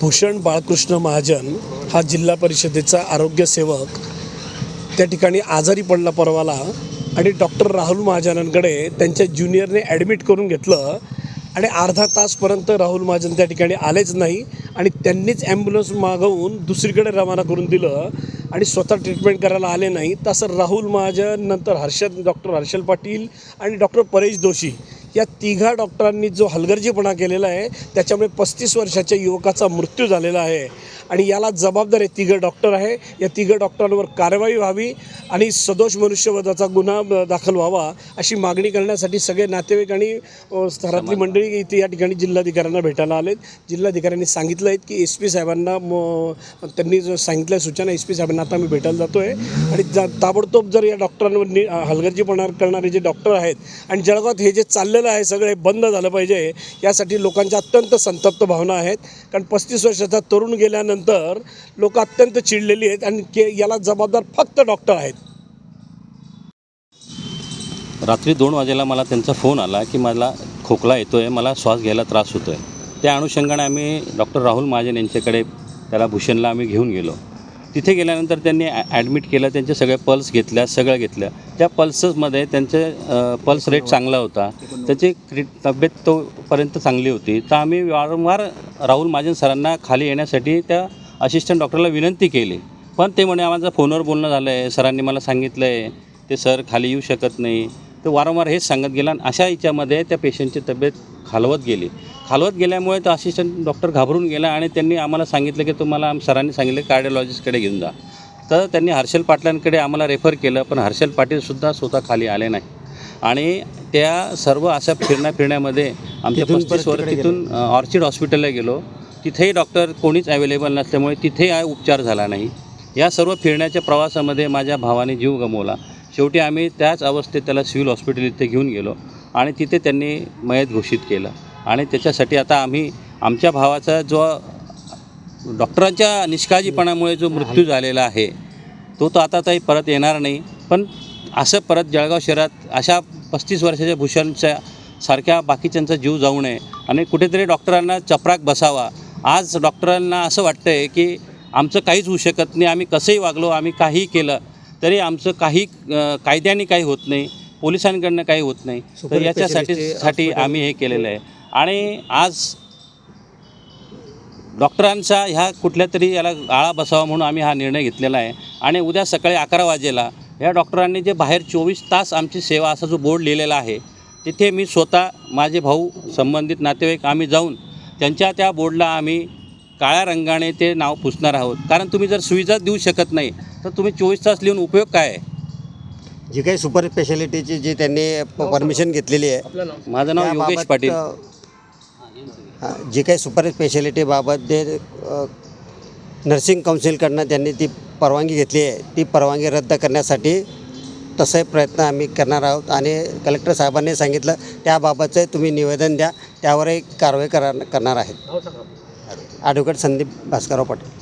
भूषण बाळकृष्ण महाजन हा जिल्हा परिषदेचा आरोग्यसेवक त्या ठिकाणी आजारी पडला परवाला आणि डॉक्टर राहुल महाजनांकडे त्यांच्या ज्युनियरने ॲडमिट करून घेतलं आणि अर्धा तासपर्यंत राहुल महाजन त्या ठिकाणी आलेच नाही आणि त्यांनीच ॲम्ब्युलन्स मागवून दुसरीकडे रवाना करून दिलं आणि स्वतः ट्रीटमेंट करायला आले नाही. तसं राहुल महाजन नंतर हर्षद डॉक्टर हर्षल पाटील आणि डॉक्टर परेश दोशी या तिघा डॉक्टरांनी जो हलगर्जीपणा केलेला आहे त्याच्यामुळे पस्तीस वर्षाच्या युवकाचा मृत्यू झालेला आहे. आणि याला जबाबदार हे तिघं डॉक्टर आहे. या तिघं डॉक्टरांवर कारवाई व्हावी आणि सदोष मनुष्यवधाचा गुन्हा दाखल व्हावा अशी मागणी करण्यासाठी सगळे नातेवाईक आणि स्तरातली मंडळी इथे या ठिकाणी जिल्हाधिकाऱ्यांना भेटायला आलेत. जिल्हाधिकाऱ्यांनी सांगितलं आहे की एस पी साहेबांना म त्यांनी जो सांगितल्या सूचना एस पी साहेबांना आता मी भेटायला जातो आहे आणि जा ताबडतोब जर या डॉक्टरांवर नि हलगर्जीपणा करणारे जे डॉक्टर आहेत आणि जळगावात हे जे चाललेलं आहे सगळे बंद झालं पाहिजे यासाठी लोकांच्या अत्यंत संतप्त भावना आहेत. कारण पस्तीस वर्षाचा तरुण गेल्यानंतर लोक अत्यंत चिडलेली आहेत आणि के याला जबाबदार फक्त डॉक्टर आहेत. रात्री दोन वाजेला मला त्यांचा फोन आला की मला खोकला येतो आहे मला श्वास घ्यायला त्रास होतो आहे त्या अनुषंगाने आम्ही डॉक्टर राहुल महाजन यांच्याकडे त्याला भूषणला आम्ही घेऊन गेलो. तिथे गेल्यानंतर त्यांनी ॲ ॲडमिट केलं त्यांचे सगळ्या पल्स घेतल्या सगळ्या घेतल्या त्या पल्सेसमध्ये त्यांचे पल्स रेट चांगला होता. त्याची क्रि तब्येत तोपर्यंत चांगली होती. तर आम्ही वारंवार राहुल महाजन सरांना खाली येण्यासाठी त्या असिस्टंट डॉक्टरला विनंती केली. पण ते म्हणे आम्हाला फोनवर बोलणं झालं आहे सरांनी मला सांगितलं आहे ते सर खाली येऊ शकत नाही. तर वारंवार हेच सांगत गेला आणि अशा याच्यामध्ये त्या पेशंटची तब्येत खालवत गेली. खालवत गेल्यामुळे तो असिस्टंट डॉक्टर घाबरून गेला आणि त्यांनी आम्हाला सांगितलं की तुम्हाला सरांनी सांगितलं कार्डिओलॉजिस्टकडे घेऊन जा. तर त्यांनी हर्षल पाटलांकडे आम्हाला रेफर केलं पण हर्षल पाटीलसुद्धा स्वतः खाली आले नाही. आणि त्या सर्व अशा फिरण्या फिरण्यामध्ये आमच्या पस्तीस वर तिथून ऑर्चिड हॉस्पिटलला गेलो. तिथेही डॉक्टर कोणीच अवेलेबल नसल्यामुळे तिथेही उपचार झाला नाही. या सर्व फिरण्याच्या प्रवासामध्ये माझ्या भावाने जीव गमवला. शेवटी आम्ही त्याच अवस्थेत त्याला सिव्हिल हॉस्पिटल इथे घेऊन गेलो आणि तिथे त्यांनी मयत घोषित केलं. आणि त्याच्यासाठी आता आम्ही आमच्या भावाचा जो डॉक्टरांच्या निष्काळजीपणामुळे जो मृत्यू झालेला आहे तो तर आता काही परत येणार नाही. पण असं परत जळगाव शहरात अशा पस्तीस वर्षाच्या भूषणच्या सारख्या बाकीच्यांचा जीव जाऊ नये आणि कुठेतरी डॉक्टरांना चपराक बसावा. आज डॉक्टरांना असं वाटतं आहे की आमचं काहीच होऊ शकत नाही. आम्ही कसंही वागलो आम्ही काहीही केलं तरी आमचं काही कायद्याने काही होत नाही पोलिसांकडनं काही होत नाही. तर याच्यासाठी साठी. आम्ही हे केलेलं आहे. आणि आज डॉक्टरांचा ह्या कुठल्या तरी याला आळा बसावा म्हणून आम्ही हा निर्णय घेतलेला आहे. आणि उद्या सकाळी अकरा वाजेला या डॉक्टरांनी जे बाहेर चोवीस तास आमची सेवा असा जो बोर्ड लिहिलेला आहे तिथे मी स्वतः माझे भाऊ संबंधित नातेवाईक आम्ही जाऊन त्यांच्या त्या बोर्डला आम्ही काळ्या रंगाने ते नाव पुसणार आहोत. कारण तुम्ही जर सुविधा देऊ शकत नाही तर तुम्ही चोवीस तास लिहून उपयोग काय आहे? जी काही सुपर स्पेशालिटीची जी त्यांनी परमिशन घेतलेली आहे माझं नाव योगेश त्याबाबत, पाटील. अ, हा, जी काही सुपर स्पेशालिटीबाबत जे अ, नर्सिंग काउन्सिलकडनं त्यांनी ती परवानगी घेतली आहे ती परवानगी रद्द करण्यासाठी तसे प्रयत्न आम्ही करणार आहोत. आणि कलेक्टर साहेबांनी सांगितलं त्याबाबतचं तुम्ही निवेदन द्या त्यावरही कारवाई करा करणार आहेत. એડવોકેટ સંદીપ ભાસ્કરો પટેલ